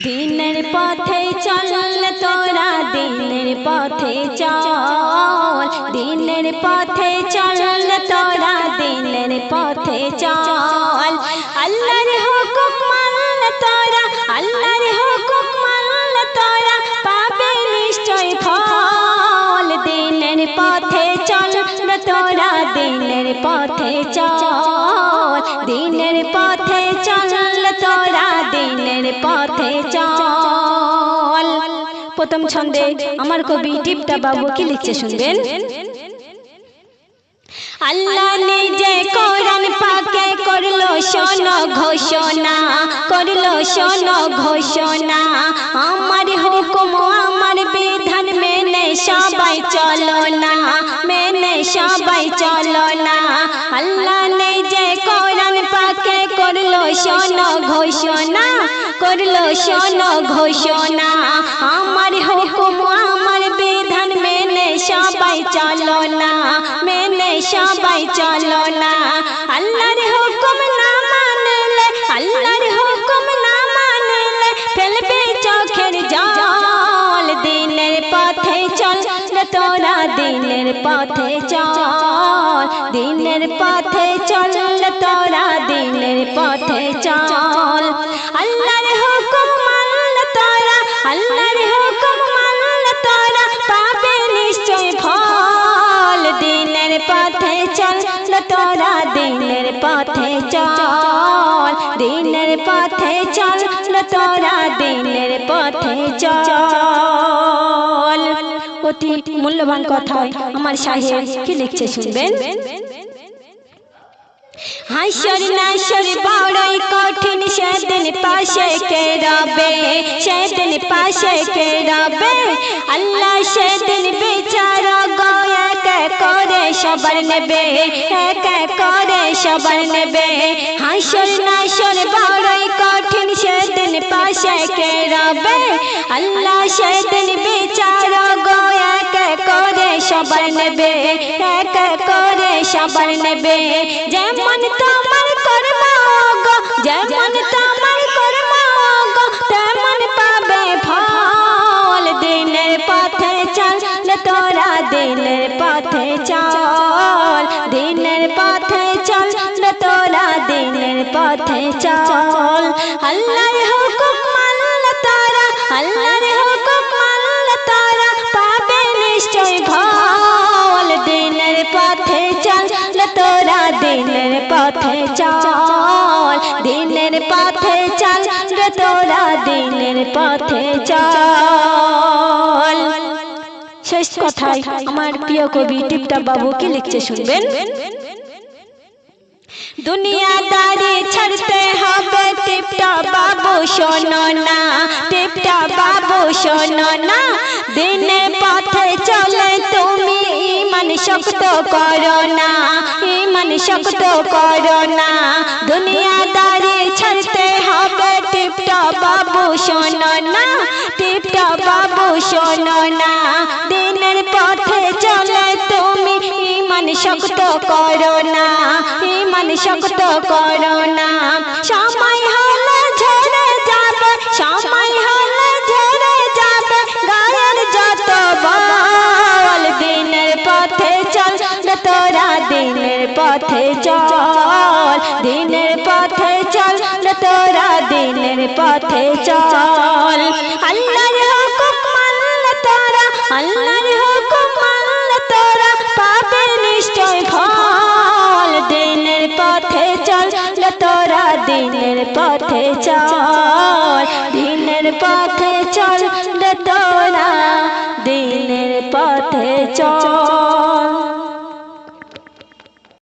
দিনের পথে চল তোরা দিনের পথে চল। দিনের পথে চল তোরা দিনের পথে চল। আল্লাহর হুকুম মানল তোরা, আল্লাহর হুকুম মানল তোরা পাবে নিশ্চয় ফল। দিনের পথে চল তোরা দিনের পথে চল। পথে চল। প্রথম ছন্দে আমার কবি টিপটা বাবু কি লিখছে শুনবেন? আল্লাহ নিজে কোরআন পাকে করল শোনো ঘোষণা, করল শোনো ঘোষণা। আমার হুকুম, আমার বিধান মেনে সবাই চলো না, মেনে সবাই চলো না। আল্লাহ নিজে কোরআন পাকে করল শোনো ঘোষণা করল শোনো ঘোষণা। আমার হুকুম, আমার বিধান মেনে সবাই চলো না, মেনে সবাই চলো না। আল্লাহর হুকুম না মানলে, আল্লাহর হুকুম না মানলে ফেলবে চোখের জল। দিনের পথে চল তোরা, দিনের পথে চল। দিনের পথে চল তোরা দিনের পথে চল। আল্লাহর হুকুম মানল তোরা, আল্লাহর হুকুম মানল তোরা, পাবে নিশ্চয় ফল দিনের পথে চল তোরা, দিনের পথে চল। দিনের পথে চল তোরা, দিনের পথে চল। অতি মূল্যবান কথায় আমার সাহেব কি লিখছে শুনবেন? হাসর নাসর বড়ই কঠিন, সেদিন পাশে কে রবে? সেদিন পাশে কে রবে? আল্লাহ সেদিন বিচার গো করে সবার নেবে এক করে সবার নেবে। হাসর নাসর বড়ই কঠিন, সেদিন পাশে কে রবে? আল্লাহ সেদিন বিচার সবার নেবে, এক করে সবার নেবে। যেমন তোমার কর্ম যেমন তোমার কর্ম তেমন পাবে ফল। দিনের পথে চল তোরা, দিনের পথে চল। দিনের পথে চল তোরা, দিনের পথে চল। আল্লাহর তোরা দিনের পথে চল। শেষ কথায় আমার প্রিয় কবি টিপটা বাবু কি লিখছে শুনবেন? দুনিয়াদারি ছাড়তে হবে টিপটা বাবু, শোনো না। টিপটা বাবু, শোনো না। দিনে পথে চলে তুমি ইমান শক্ত করো না। ইমান শক্ত করো না। টিপটা বাবু শোনো না টিপটা বাবু শোনো না। দিনের পথে চলে তুমি ইমান শক্ত করো না, ইমান শক্ত করো না। সময় হলে ঝরে যাবে, সময় হলে ঝরে যাবে, গায়ের যত বল দিনের পথে চল তোরা দিনের পথে চল। দিনের দিনের পথে চল। আল্লাহর হুকুম মানল তারা, আল্লাহর হুকুম মানল তারা পাবে নিশ্চয় ফল। দিনের পথে চল তোরা দিনের পথে চল। দিনের পথে চল তোরা